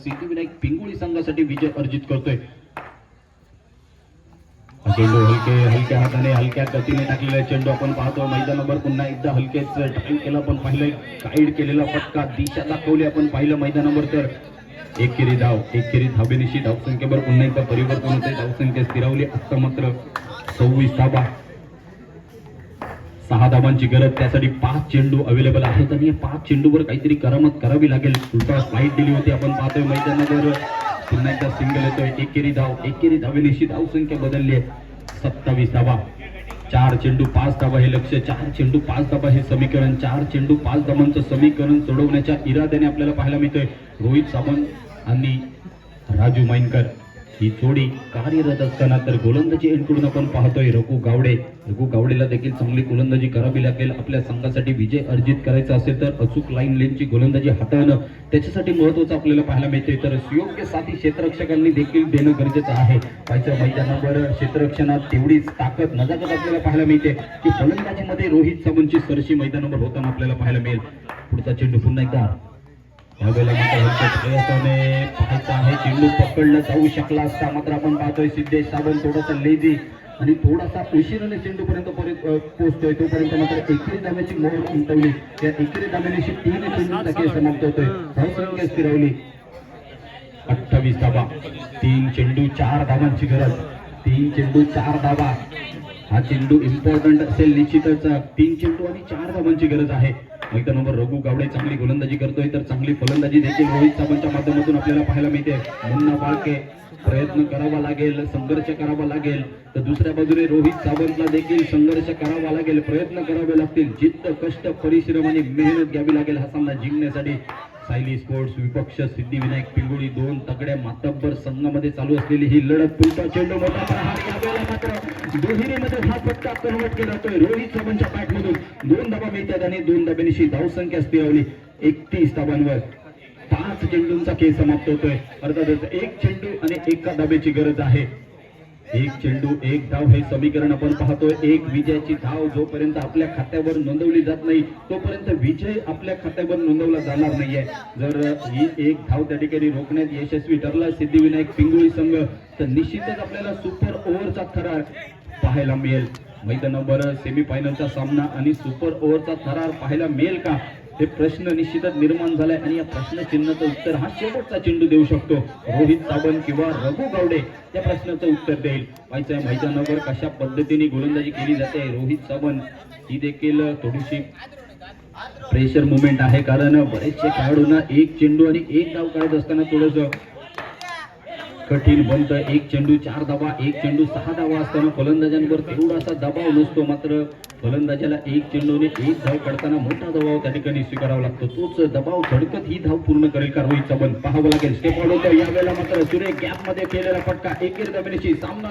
सिद्धिविनायक पिंगुळी संघासाठी विजय अर्जित करतोय. चेंडू हलके हलक्या हाताने हलक्या गतीने टाकलेला चेंडू आपण पाहतो मैदानावर पुन्हा एकदा हलकेच टाईम केला पण पाहिलं गाईड केलेला फटका दिशा दाखवली आपण पाहिलं मैदानावर तर. एक केरी धाव एक केरी धावेनिशी धावसंख्येवर पुन्हा एकदा परिवर्तन होते. धावसंख्या स्थिरावली. आता मात्र सव्वीस धाबा सहा धावांची गरज त्यासाठी पाच चेंडू अवेलेबल आहेत. आणि या पाच चेंडूवर काहीतरी करामत करावी लागेल. उलटा स्लाईड दिली होती. आपण पाहतोय मैदानावर. पुन्हा एकदा सिंगल येतोय. एकेरी धाव. एकेरी धावेनिशी धाव संख्या बदलली आहे. सत्तावीस धावा. चार चेंडू पाच धावा हे लक्ष चार चेंडू पाच धावा हे समीकरण. चार चेंडू पाच धावांचं समीकरण सोडवण्याच्या इराद्याने आपल्याला पाहायला मिळतोय. रोहित सावंत आणि राजू मैनकर. ही जोडी कार्यरत असताना तर गोलंदाजी एंडकडून आपण पाहतोय रघु गावडे. रघु गावडेला देखील चांगली गोलंदाजी करावी लागेल. आपल्या संघासाठी विजय अर्जित करायचा असेल तर अचूक लाईन लेनची गोलंदाजी हाताळणं त्याच्यासाठी महत्वाचं आपल्याला पाहायला मिळते तर सुयोग्य साथी क्षेत्ररक्षकांनी देखील देणं गरजेचं आहे. पाहिजे मैदानावर क्षेत्ररक्षणात तेवढीच ताकद नजाकत आपल्याला पाहायला मिळते की फलंदाजीमध्ये रोहित सावंतची सरशी मैदानावर होताना आपल्याला पाहायला मिळेल. पुढचा चेंडू पुन्हा एकदा यावेळेला प्रयत्नाने पाहायचं आहे. चेंडू पकडला जाऊ शकला असता मात्र आपण पाहतोय सिद्धेश सावंत थोडासा लेझी आणि थोडासा उशिराने चेंडूपर्यंत पोहोचतोय. तोपर्यंत मात्र एकेरी दाम्याची मोहर उमटवली. त्या एकेरी दाम्यानिशी तीन चेंडूंचा खेळ समाप्त होतोय. धावसंख्या फिरवली अठ्ठावीस धाबा तीन चेंडू चार धाबांची गरज. तीन चेंडू चार धाबा हा चेंडू इम्पॉर्टंट असेल निश्चितच. तीन चेंडू आणि चार धाबांची गरज आहे. मैदानावर रघु गावडे चांगली गोलंदाजी करतोय तर चांगली फलंदाजी देखील रोहित सावंतच्या माध्यमातून आपल्याला पाहायला मिळते. मुन्ना बाळके प्रयत्न करावा लागेल संघर्ष करावा लागेल. तर दुसऱ्या बाजूने रोहित सावंतला देखील संघर्ष करावा लागेल प्रयत्न करावे लागतील. जिद्द कष्ट परिश्रम आणि मेहनत घ्यावी लागेल हा सामना जिंकण्यासाठी. सायली स्पोर्ट्स विपक्ष सिद्धिविनायक पिंगुळी दोन तगड्या मातब्बर संघामध्ये चालू असलेली ही लढत. पुढचा चेंडू मोठा मात्र दुहेरीमध्ये हा फटका कन्वर्ट केला जातोय. रोहित सावंतच्या बॅटमधून दोन धाबा मिळतात आणि दोन धाब्यांशी धावसंख्या स्थिरावली. एकतीस धाबांवर पाच चेंडूंचा खेळ समाप्त होतोय. अर्थातच एक चेंडू आणि एका धाब्याची गरज आहे. एक चेंडू एक धाव हे समीकरण आपण पाहतोय. एक विजयाची धाव जोपर्यंत आपल्या खात्यावर नोंदवली जात नाही तोपर्यंत विजय आपल्या खात्यावर नोंदवला जाणार नाहीये. जर ही एक धाव त्या ठिकाणी रोखण्यात यशस्वी ठरला सिद्धिविनायक पिंगुळी संघ तर निश्चितच आपल्याला सुपर ओव्हरचा थरार पाहायला मिळेल. मैदानावर सेमीफायनलचा सामना आणि सुपर ओव्हरचा थरार पाहायला मिळेल का? हे प्रश्न निश्चितच निर्माण झालाय आणि या प्रश्न चिन्हाचं उत्तर हा शेवटचा चेंडू देऊ शकतो. रोहित सावंत किंवा रघु गावडे या प्रश्नाचं उत्तर देईल. पाहिजे मैदानावर कशा पद्धतीने गोलंदाजी केली जाते? रोहित सावंत ही देखील थोडीशी प्रेशर मुवमेंट आहे. कारण बरेचसे खेळाडूंना एक चेंडू आणि एक धाव काढत असताना थोडंसं कठीण बनतं एक चेंडू चार धावा एक चेंडू सहा धावा असताना फलंदाजांवर तेवढासा दबाव नसतो मात्र फलंदाजाला एक चेंडूने एक धाव काढताना मोठा दबाव त्या ठिकाणी स्वीकारावा लागतो. तोच दबाव झडकत ही धाव पूर्ण करेल का रोहित सावंत पाहावं लागेल. स्टेप ऑल होतं यावेळेला मात्र सुरेख गॅपमध्ये केलेला फटका. एकेर जमिनीची सामना